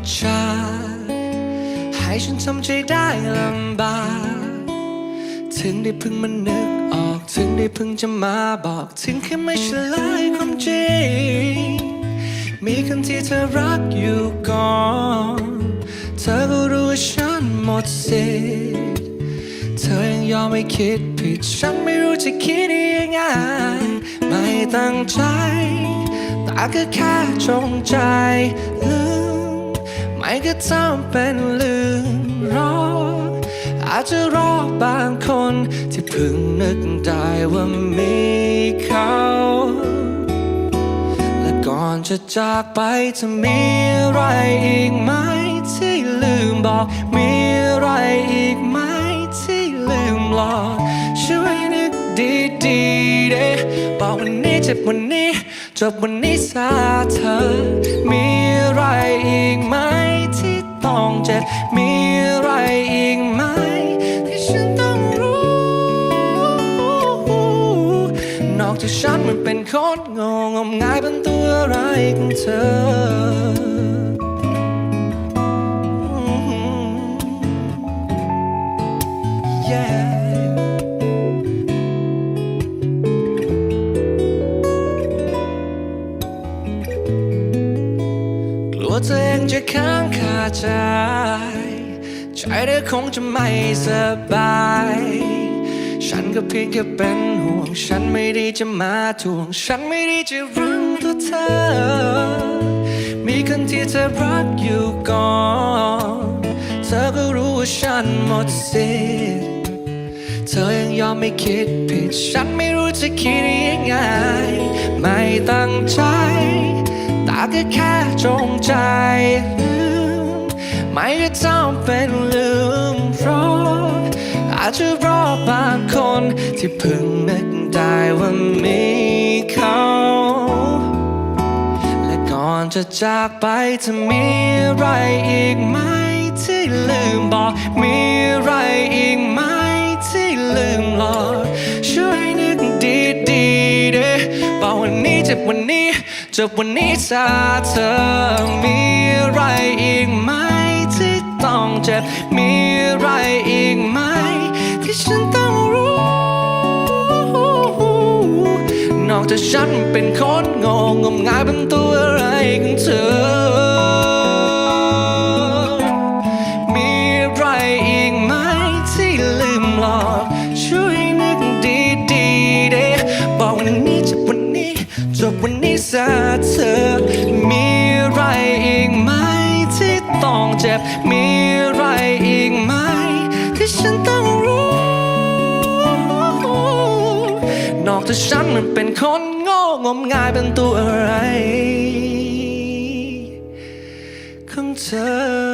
ปิดฉาให้ฉันทำใจได้ลำบาก ถึงได้เพิ่งมานึกออก ถึงได้เพิ่งจะมาบอก ถึงแค่ไม่เฉลยความจริง มีคนที่เธอรักอยู่ก่อน เธอก็รู้ว่าฉันหมดสิทธิ์เธอยังยอมไม่คิดผิด ฉันไม่รู้จะคิดยังไง ไม่ตั้งใจ แต่ก็แค่จงใจลืมไม่ ก็จำเป็นลืมรอ อาจจะรอบางคนที่เพิ่งนึกได้ว่ามีเขา และก่อนจะจากไปจะมีอะไรอีกไหมที่ลืมบอก มีอะไรอีกไหมที่ลืมหลอกช่วยนึกดีๆเด้บอกวันนี้เจ็บวันนี้จบวันนี้ซาเธอ มีอะไรอีกไหม องเจ็ดมีอะไรอีกไหม ที่ฉันต้องรู้ นอกจากฉันมันเป็นคนงงงมงายเป็นตัวอะไรของเธอ ใจ ใจเธอคงจะไม่สบาย ฉันก็เพียงแค่เป็นห่วง ฉันไม่ได้จะมาทวง ฉันไม่ได้จะรังตัวเธอ มีคนที่เธอรักอยู่ก่อน เธอก็รู้ว่าฉันหมดสิทธิ์เธอยังยอมไม่คิดผิด ฉันไม่รู้จะคิดยังไง ไม่ตั้งใจแต่ก็แค่จงใจ ไม่ได้จำเป็นลืมเพราะอาจจะรอบางคนที่เพิ่งนึกได้ว่ามีเขาและก่อนจะจากไปจะมีอะไรอีกไหมที่ลืมบอกมีอะไรอีกไหมที่ลืมหลอกช่วยนึกดีๆเด้บอกวันนี้เจ็บวันนี้จบวันนี้ซาเธอมีอะไรอีกไหม ต้องเจ็บ มีอะไรอีกไหม ที่ฉันต้องรู้ นอกจากฉันเป็นคนงงงมงายเป็นตัวอะไรของเธอมีอะไรอีกไหมที่ลืมหลอกช่วยนึกดีๆเด้บอกวันนี้จบวันนี้จบวันนี้ซะเธอ เจ็บมีอะไรอีกไหม ที่ฉันต้องรู้ นอกจากฉันมันเป็นคนโง่งมงายเป็นตัวอะไรของเธอ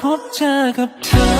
พบเจอกับเธอ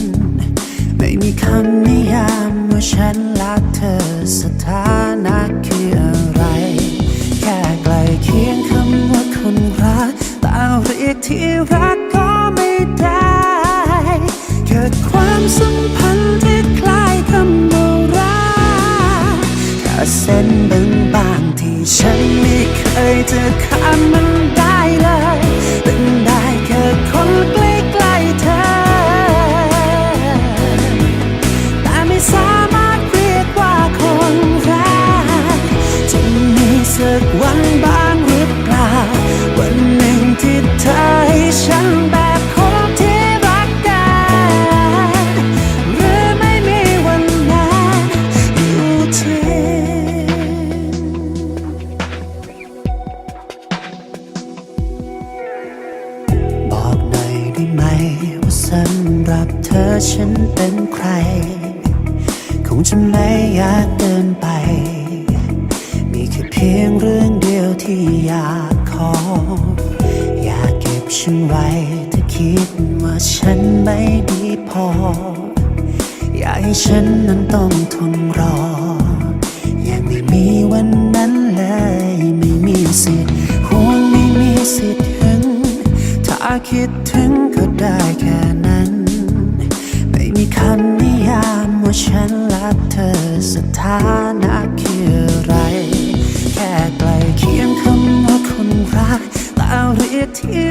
ไม่มีคำนิยามว่าฉันรักเธอสถานะคืออะไร แค่ใกลเคียงคำว่าคนรักต่เรียกที่รักก็ไม่ได้ เกิดความสัมพันธ์ที่คล้ายคำว่ารักแค่เส้นบางๆที่ฉันไม่เคยจะข้ามมันได้ งเรื่องเดียวที่อยากขอ อยากเก็บฉันไว้ถ้าคิดว่าฉันไม่ดีพอ อยากให้ฉันนั้นต้องทนรอ ยังไม่มีวันนั้นเลย ไม่มีสิทธิ์ห่วงไม่มีสิทธิ์ถึง ถ้าคิดถึงก็ได้แค่นั้น ไม่มีคำนิยามว่าฉันรักเธอสถานะ เ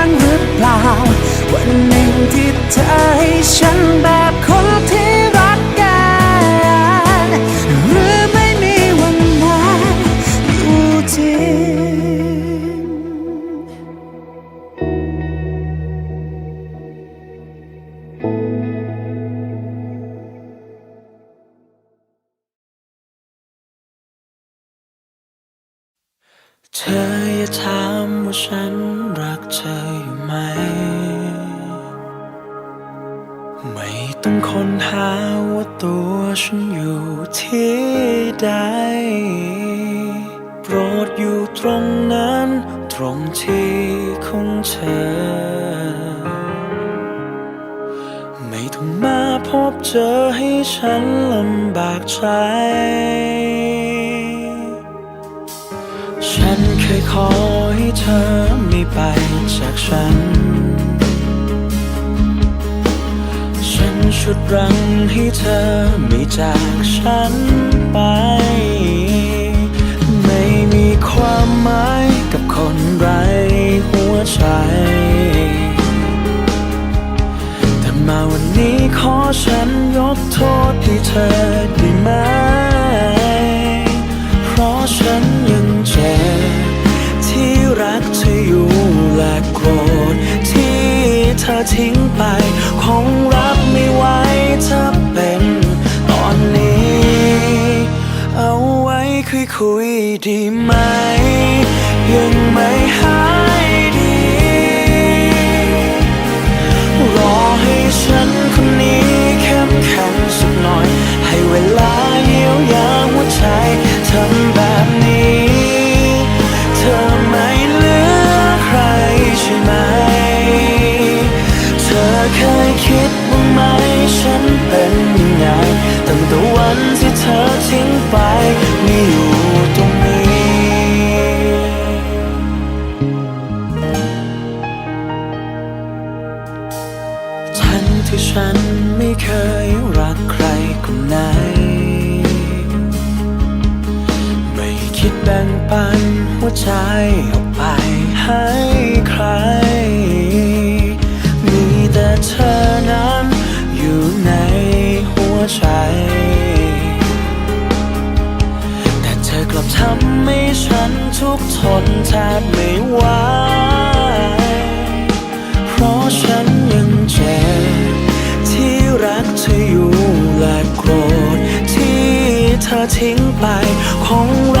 ง ล่า วันหนึ่งที่เธอให้ฉันแบบคนที่รักกันหรือไม่มีวันนั้นอยู่จริงเธออย่าถาม ฉันรักเธออยู่ไหม ไม่ต้องค้นหาว่าตัวฉันอยู่ที่ใด โปรดอยู่ตรงนั้น ตรงที่ของเธอ ไม่ต้องมาพบเจอให้ฉันลำบากใจฉันเคยขอ เธอไม่ไปจากฉัน ฉันชุดรังให้เธอไม่จากฉันไป ไม่มีความหมายกับคนไร้หัวใจ แต่มาวันนี้ขอฉันยกโทษให้เธอได้ไหม เพราะฉันยังเจ็บ รักเธอยู่และโกรธที่เธอทิ้งไป คงรับไม่ไหวถ้าเป็นตอนนี้ เอาไว้คุยคุยดีไหม ยังไม่หายดี รอให้ฉันคนนี้เข้มแข็งสักหน่อย ให้เวลาเยียวยาหัวใจทำแบบ ตั้งแต่วันที่เธอทิ้งไปไม่อยู่ตรงนี้ทั้งที่ฉันไม่เคยรักใครคนไหน ไม่คิดแบ่งปันหัวใจออกไปให้ใคร วใจ แต่เธอกลับทำให้ฉันทุกทนแทบไม่ไหว เพราะฉันยังเจ็บที่รักเธออยู่และโกรธที่เธอทิ้งไปคงรับ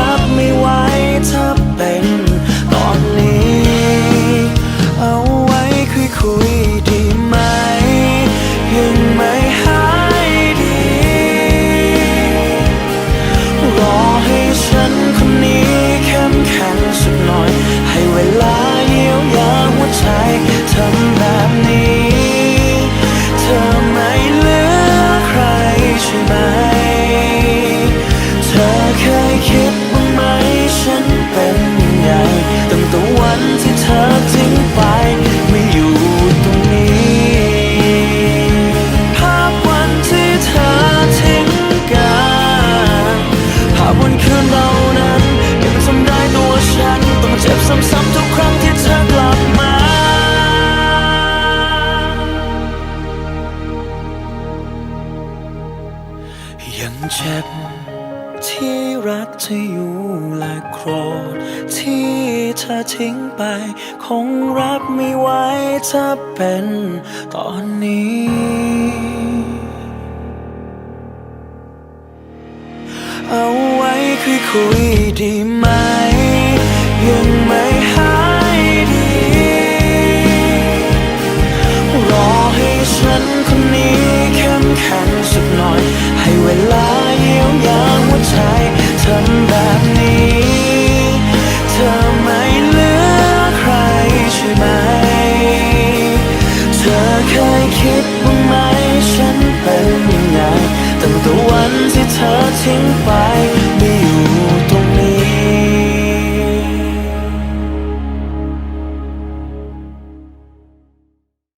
ซ้ำๆทุกครั้งที่เธอกลับมายังเจ็บที่รักเธออยู่และโกรธที่เธอทิ้งไป คงรับไม่ไหวถ้าเป็นตอนนี้เอาไว้คุยคุย